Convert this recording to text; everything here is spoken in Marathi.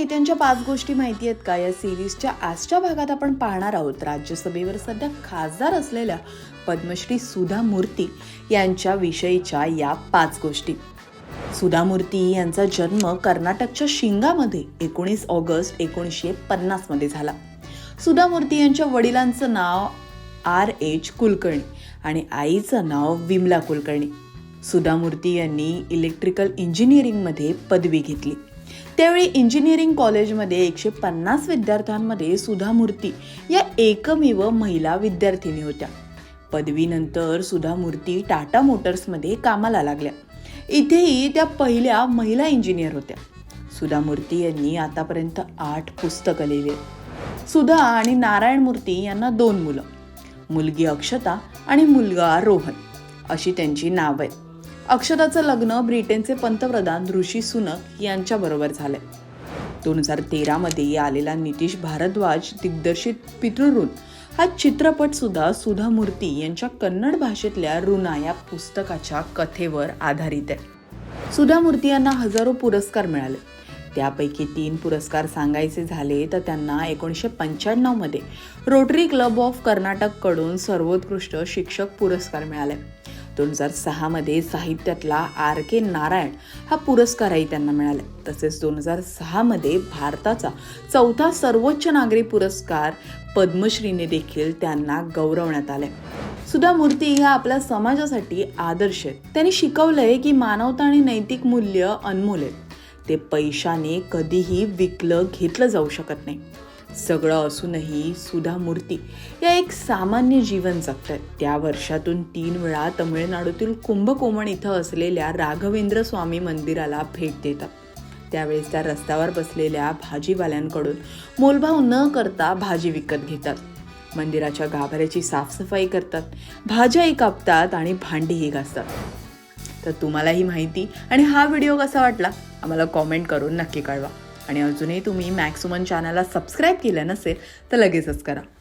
नेत्यांच्या पाच गोष्टी माहिती आहेत का? या सिरीजच्या आजच्या भागात आपण पाहणार आहोत. राज्यसभेवर सध्या खासदार असलेल्या पद्मश्री सुधा मूर्ती यांच्या विषयीच्या या पाच गोष्टी. सुधा मूर्ती यांचा जन्म कर्नाटकच्या शिंगामध्ये एकोणीस ऑगस्ट एकोणीसशे पन्नासमध्ये झाला. सुधा मूर्ती यांच्या वडिलांचं नाव आर एच कुलकर्णी आणि आईचं नाव विमला कुलकर्णी. सुधा मूर्ती यांनी इलेक्ट्रिकल इंजिनिअरिंगमध्ये पदवी घेतली. त्यावेळी इंजिनिअरिंग कॉलेजमध्ये एकशे पन्नास विद्यार्थ्यांमध्ये सुधा मूर्ती या एकमेव महिला विद्यार्थिनी होत्या. पदवीनंतर सुधा मूर्ती टाटा मोटर्समध्ये कामाला लागल्या. इथेही त्या पहिल्या महिला इंजिनियर होत्या. सुधा मूर्ती यांनी आतापर्यंत आठ पुस्तकं लिहिली. आहेत. सुधा आणि नारायण मूर्ती यांना दोन मुलं. मुलगी अक्षता आणि मुलगा रोहन अशी त्यांची नावं आहेत. अक्षताचं लग्न ब्रिटनचे पंतप्रधान ऋषी सुनक यांच्याबरोबर झालंय. दोन हजार तेरामध्ये आलेला नितीश भारद्वाज दिग्दर्शित पितृऋण हा चित्रपट सुद्धा सुधा मूर्ती यांच्या कन्नड भाषेतल्या ऋणा या पुस्तकाच्या कथेवर आधारित आहे. सुधा मूर्ती यांना हजारो पुरस्कार मिळाले. त्यापैकी तीन पुरस्कार सांगायचे झाले तर त्यांना एकोणीसशे पंच्याण्णवमध्ये रोटरी क्लब ऑफ कर्नाटककडून सर्वोत्कृष्ट शिक्षक पुरस्कार मिळाले. दोन हजार सहामध्ये साहित्यातला आर के नारायण हा पुरस्कारही त्यांना मिळाला. तसेच दोन हजार सहामध्ये भारताचा चौथा सर्वोच्च नागरी पुरस्कार पद्मश्रीने देखील त्यांना गौरवण्यात आले. सुधा मूर्ती ह्या आपल्या समाजासाठी आदर्श आहेत. त्यांनी शिकवलंय की मानवता आणि नैतिक मूल्य अनमोल आहेत. ते पैशाने कधीही विकलं घेतलं जाऊ शकत नाही. सगळं असूनही सुधा मूर्ती या एक सामान्य जीवन जगतात. त्या वर्षातून तीन वेळा तमिळनाडूतील कुंभकोमण इथं असलेल्या राघवेंद्र स्वामी मंदिराला भेट देतात. त्यावेळेस त्या रस्त्यावर बसलेल्या भाजीवाल्यांकडून मोलभाव न करता भाजी विकत घेतात. मंदिराच्या गाभाऱ्याची साफसफाई करतात. भाज्याही कापतात आणि भांडीही घासतात. तर तुम्हाला ही माहिती आणि हा व्हिडिओ कसा वाटला? आम्हाला कॉमेंट करून नक्की कळवा. आणि अजूनही तुम्ही मॅक्सुमन चॅनलला सबस्क्राईब केलं नसेल तर लगेचच करा.